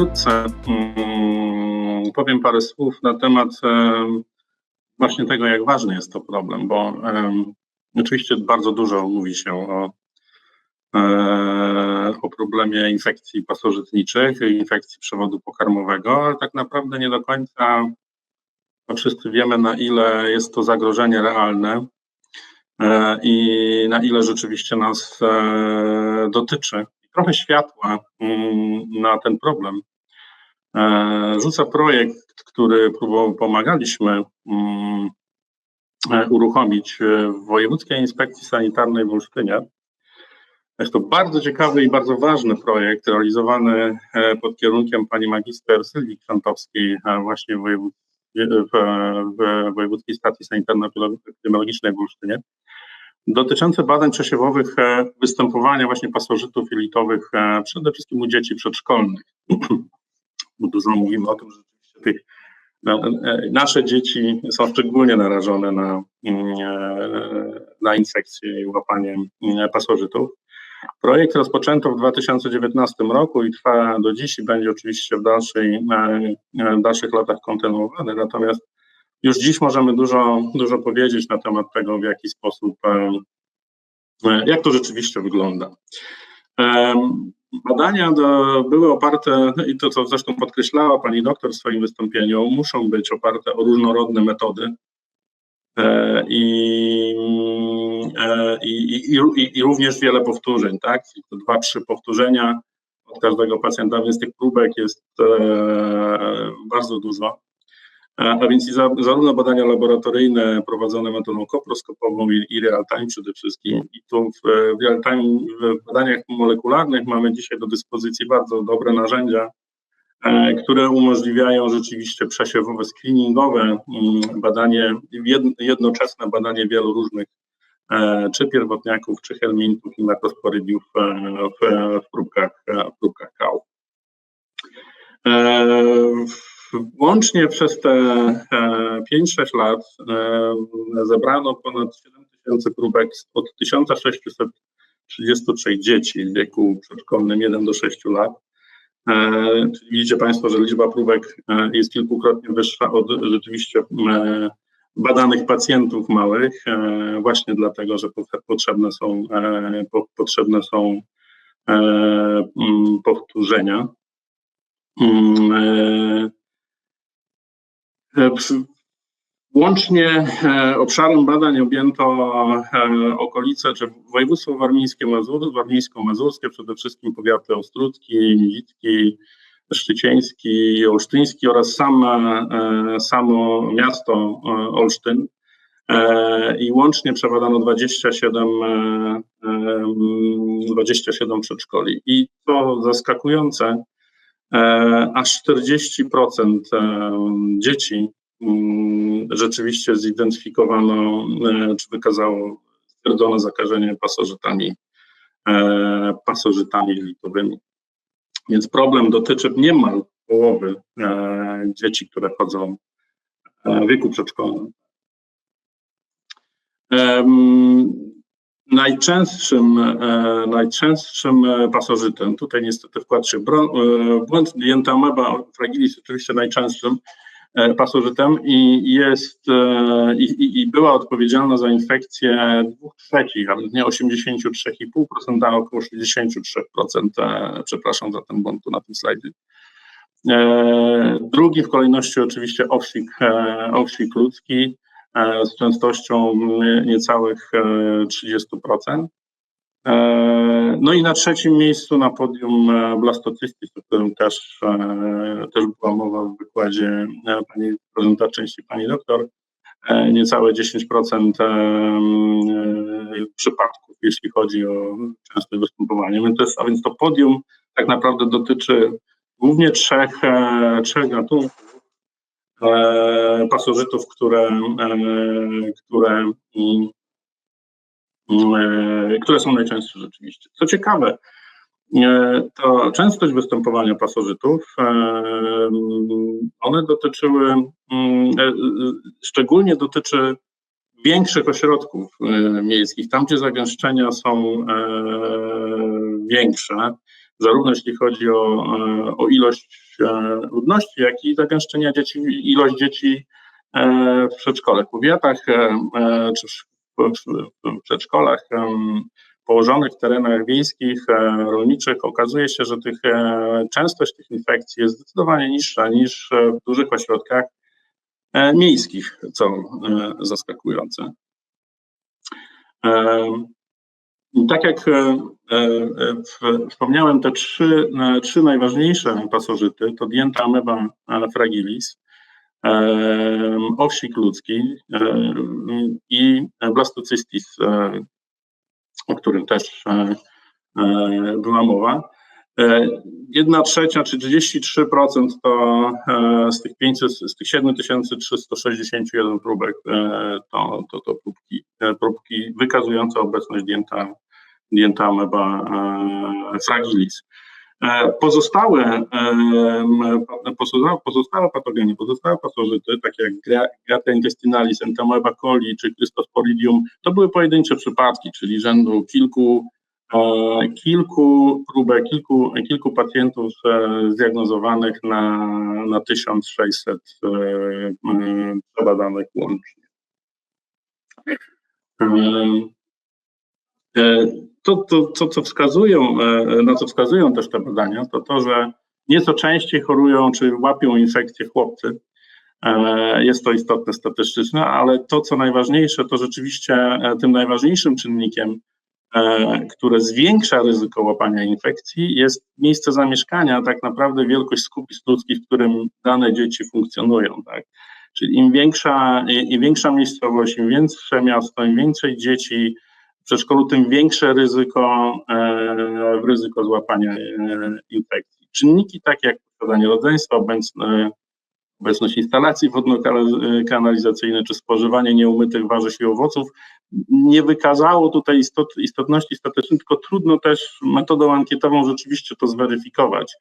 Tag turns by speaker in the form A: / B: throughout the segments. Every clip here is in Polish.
A: pokrótce mm, powiem parę słów na temat właśnie tego, jak ważny jest to problem, bo oczywiście bardzo dużo mówi się o, e, o problemie infekcji pasożytniczych, infekcji przewodu pokarmowego, ale tak naprawdę nie do końca wszyscy wiemy, na ile jest to zagrożenie realne e, i na ile rzeczywiście nas e, dotyczy. Trochę światła mm, na ten problem rzuca projekt, który pomagaliśmy mm, uruchomić w Wojewódzkiej Inspekcji Sanitarnej w Olsztynie. Jest to bardzo ciekawy i bardzo ważny projekt realizowany pod kierunkiem pani magister Sylwii Kwiatowskiej właśnie w w Wojewódzkiej Stacji Sanitarno-Epidemiologicznej w Olsztynie, dotyczące badań przesiewowych e, występowania właśnie pasożytów jelitowych e, przede wszystkim u dzieci przedszkolnych. Dużo mówimy o tym, że rzeczywiście no, e, nasze dzieci są szczególnie narażone na, mm, na infekcje i łapanie mm, pasożytów. Projekt rozpoczęto w 2019 roku i trwa do dziś i będzie oczywiście w, dalszej, w dalszych latach kontynuowany. Natomiast już dziś możemy dużo, dużo powiedzieć na temat tego, w jaki sposób, e, jak to rzeczywiście wygląda. Badania do, były oparte, no i to co zresztą podkreślała pani doktor w swoim wystąpieniu, muszą być oparte o różnorodne metody, E, i, e, i, i, i, również wiele powtórzeń, tak? Dwa, trzy powtórzenia od każdego pacjenta, więc tych próbek jest e, bardzo dużo. A więc zarówno badania laboratoryjne prowadzone metodą koproskopową i, i real-time przede wszystkim. I tu w, w real-time, w badaniach molekularnych mamy dzisiaj do dyspozycji bardzo dobre narzędzia, E, które umożliwiają rzeczywiście przesiewowe, screeningowe mm, badanie, jednoczesne badanie wielu różnych e, czy pierwotniaków, czy helmintów i makrosporydiów e, w, w, próbkach, w próbkach kału. Łącznie przez te 5-6 lat zebrano ponad 7 tysięcy próbek od 1633 dzieci w wieku przedszkolnym 1 do 6 lat. E, czyli widzicie Państwo, że liczba próbek e, jest kilkukrotnie wyższa od rzeczywiście e, badanych pacjentów małych, właśnie dlatego, że potrzebne są, potrzebne są powtórzenia. Łącznie e, obszarem badań objęto e, okolice, czy województwo warmińskie, Mazur, warmińsko-mazurskie, przede wszystkim powiaty ostrucki, niewicki, szczycieński, olsztyński oraz same, samo miasto e, Olsztyn. I łącznie przebadano 27, 27 przedszkoli. I to zaskakujące, aż 40% dzieci Mm, rzeczywiście zidentyfikowano, e, czy wykazało stwierdzono zakażenie pasożytami, e, pasożytami litowymi. Więc problem dotyczy niemal połowy e, dzieci, które chodzą w wieku przedszkolnym. Najczęstszym, najczęstszym pasożytem, tutaj niestety wkład się błąd, Dientameba fragilis oczywiście najczęstszym, E, pasożytem i jest e, i, i była odpowiedzialna za infekcję dwóch trzecich, ale nie 83,5%, a około 63%, e, przepraszam za ten błąd tu na tym slajdzie. Drugi w kolejności oczywiście owsik, owsik ludzki z częstością niecałych 30%. E, no i na trzecim miejscu na podium e, blastocystis, o którym też, e, też była mowa w wykładzie pani części pani doktor, niecałe 10% przypadków, jeśli chodzi o to jest, a więc to podium tak naprawdę dotyczy głównie trzech, trzech gatunków pasożytów, które, które mm, E, które są najczęstsze rzeczywiście. Co ciekawe, e, to częstość występowania pasożytów, e, one dotyczyły, mm, szczególnie dotyczy większych ośrodków miejskich, tam gdzie zagęszczenia są większe, zarówno jeśli chodzi o, o ilość ludności, jak i zagęszczenia dzieci, ilość dzieci w przedszkolach, w powiatach czy w przedszkolach położonych w terenach wiejskich, rolniczych, okazuje się, że tych, częstość tych infekcji jest zdecydowanie niższa niż w dużych ośrodkach miejskich, co zaskakujące. Tak jak wspomniałem, te trzy, trzy najważniejsze pasożyty to dienta ameba fragilis, owsik ludzki i blastocystis, o którym też była mowa. Jedna trzecia, czy 33% to z tych 500, z tych 7361 próbek to, to, to próbki, próbki wykazujące obecność dienta, dienta ameba fragilis. Pozostałe, pozostałe patogeny, pozostałe pasożyty, takie jak Grata intestinalis, Entamoeba coli czy Crystosporidium, to były pojedyncze przypadki, czyli rzędu kilku, kilku próbek, kilku, kilku pacjentów zdiagnozowanych na, na 1600 przebadanych łącznie. To, to, to, co wskazują, e, na co wskazują też te badania, to to, że nieco częściej chorują czy łapią infekcje chłopcy. E, jest to istotne statystyczne, ale to, co najważniejsze, to rzeczywiście e, tym najważniejszym czynnikiem, które zwiększa ryzyko łapania infekcji, jest miejsce zamieszkania, tak naprawdę wielkość skupisk ludzkich, w którym dane dzieci funkcjonują. Tak? Czyli im większa, im większa miejscowość, im większe miasto, im więcej dzieci, w przedszkolu, tym większe ryzyko, e, ryzyko złapania e, infekcji. Czynniki takie jak posiadanie rodzeństwa, obecność instalacji wodno-kanalizacyjnej czy spożywanie nieumytych warzyw i owoców nie wykazało tutaj istot, istotności statystycznej, tylko trudno też metodą ankietową rzeczywiście to zweryfikować.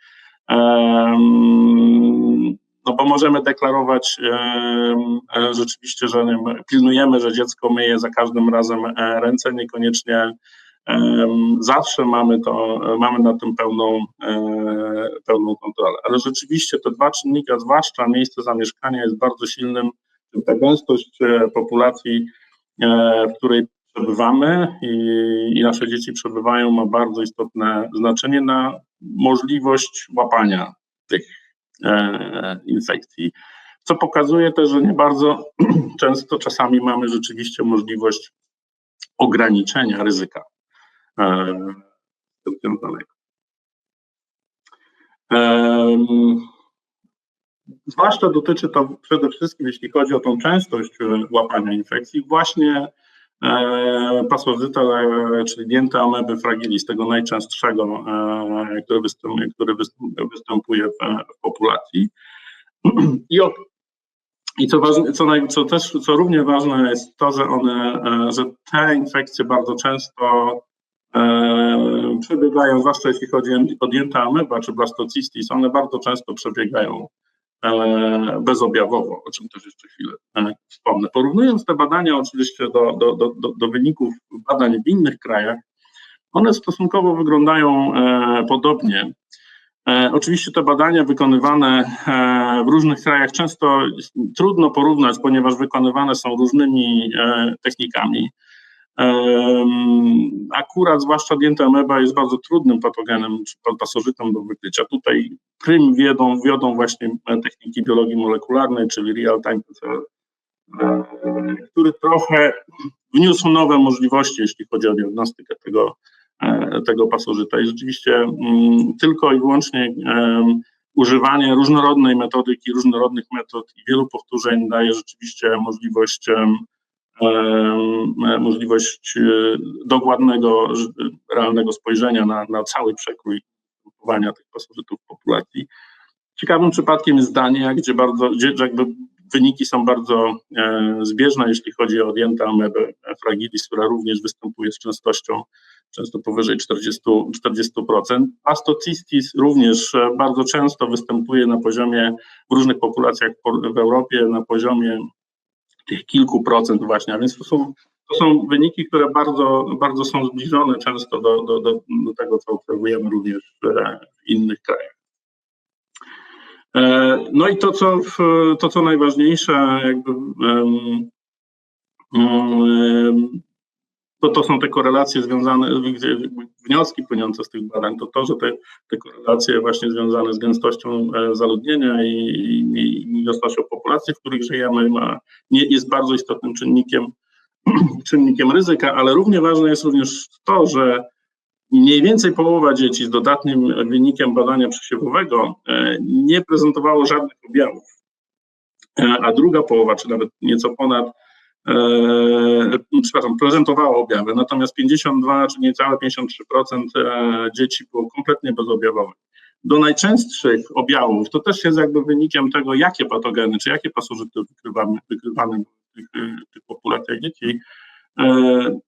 A: No bo możemy deklarować rzeczywiście, że pilnujemy, że dziecko myje za każdym razem e, ręce, niekoniecznie zawsze mamy to, mamy na tym pełną, e, pełną kontrolę. Ale rzeczywiście te dwa czynniki, zwłaszcza miejsce zamieszkania jest bardzo silnym, ta gęstość populacji, w której przebywamy i, i nasze dzieci przebywają, ma bardzo istotne znaczenie na możliwość łapania tych E, infekcji, co pokazuje też, że nie bardzo często czasami mamy rzeczywiście możliwość ograniczenia ryzyka związanego. E, zwłaszcza dotyczy to przede wszystkim, jeśli chodzi o tą częstość łapania infekcji, właśnie E, pasożyta, e, czyli dienta ameby fragilis, tego najczęstszego, e, który występuje, który występuje w, populacji. I, i co, ważne, co, naj, co też, co równie ważne jest to, że one, że te infekcje bardzo często e, przebiegają, zwłaszcza jeśli chodzi o dienta ameba czy blastocystis, one bardzo często przebiegają E, bezobjawowo, o czym też jeszcze chwilę e, wspomnę. Porównując te badania oczywiście do, do, do, do wyników badań w innych krajach, one stosunkowo wyglądają e, podobnie. Oczywiście te badania wykonywane w różnych krajach często trudno porównać, ponieważ wykonywane są różnymi technikami. Akurat zwłaszcza dienta ameba jest bardzo trudnym patogenem czy pasożytem do wykrycia. Tutaj prym wiodą, wiodą właśnie techniki biologii molekularnej, czyli real-time PCR, e, który trochę wniósł nowe możliwości, jeśli chodzi o diagnostykę tego, e, tego pasożyta. I rzeczywiście mm, tylko i wyłącznie używanie różnorodnej metodyki, różnorodnych metod i wielu powtórzeń daje rzeczywiście możliwość możliwość e, dokładnego, realnego spojrzenia na, na cały przekrój występowania tych pasożytów populacji. Ciekawym przypadkiem jest Dania, gdzie bardzo, gdzie jakby wyniki są bardzo e, zbieżne, jeśli chodzi o dientę amebę fragilis, która również występuje z częstością często powyżej 40%. 40%. Astocystis również e, bardzo często występuje na poziomie, w różnych populacjach w Europie, na poziomie tych kilku procent właśnie, a więc to są, to są wyniki, które bardzo, bardzo są zbliżone często do, do, do, do tego, co obserwujemy również w innych krajach. E, No i to, co, to, co najważniejsze, jakby, to, to są te korelacje związane, wnioski płynące z tych badań, to to, że te, te korelacje właśnie związane z gęstością e, zaludnienia i, i, i gęstością populacji, w których żyjemy, ma, nie, jest bardzo istotnym czynnikiem, czynnikiem ryzyka, ale równie ważne jest również to, że mniej więcej połowa dzieci z dodatnim wynikiem badania przesiewowego e, nie prezentowało żadnych objawów, E, a druga połowa, czy nawet nieco ponad, e, przepraszam, prezentowało objawy, natomiast 52 czy niecałe 53% e, dzieci było kompletnie bezobjawowych. Do najczęstszych objawów, to też jest jakby wynikiem tego, jakie patogeny, czy jakie pasożyty wykrywamy, wykrywane w tych, e, tych populacjach dzieci, e,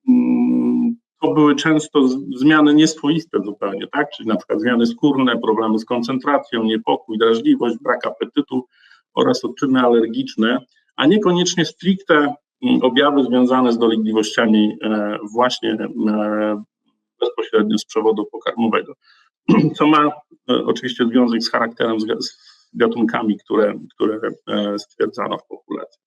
A: mm, to były często zmiany nieswoiste zupełnie, tak? Czyli na przykład zmiany skórne, problemy z koncentracją, niepokój, drażliwość, brak apetytu oraz odczyny alergiczne, a niekoniecznie stricte mm, objawy związane z dolegliwościami e, właśnie e, bezpośrednio z przewodu pokarmowego, co ma oczywiście związek z charakterem, z ga- z gatunkami, które, które stwierdzano w populacji.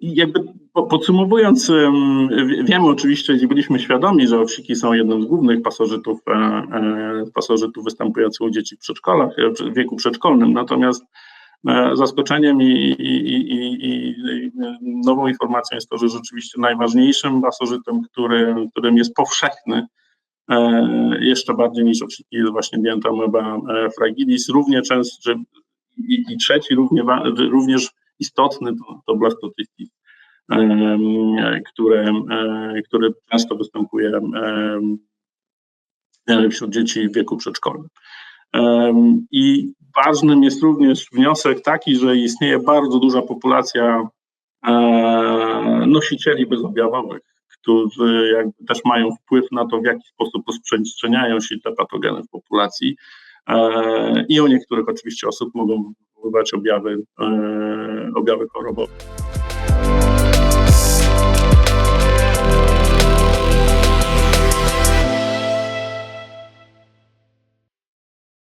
A: Jakby po- podsumowując, em, wie- wiemy oczywiście i byliśmy świadomi, że owsiki są jednym z głównych pasożytów, e, e, pasożytów występujących u dzieci w przedszkolach, e, w wieku przedszkolnym. Natomiast zaskoczeniem i, i, i, i, nową informacją jest to, że rzeczywiście najważniejszym pasożytem, który, którym jest powszechny, jeszcze bardziej niż owsiki, jest właśnie Dientamoeba e, fragilis. Równie często, i, i trzeci równie, również istotny to, to blastocystis, em, które, e, który często występuje e, wśród dzieci w wieku przedszkolnym. I ważnym jest również wniosek taki, że istnieje bardzo duża populacja e, nosicieli bezobjawowych, którzy jakby też mają wpływ na to, w jaki sposób rozprzestrzeniają się te patogeny w populacji. E, I u niektórych oczywiście osób mogą wywoływać objawy, e, objawy chorobowe.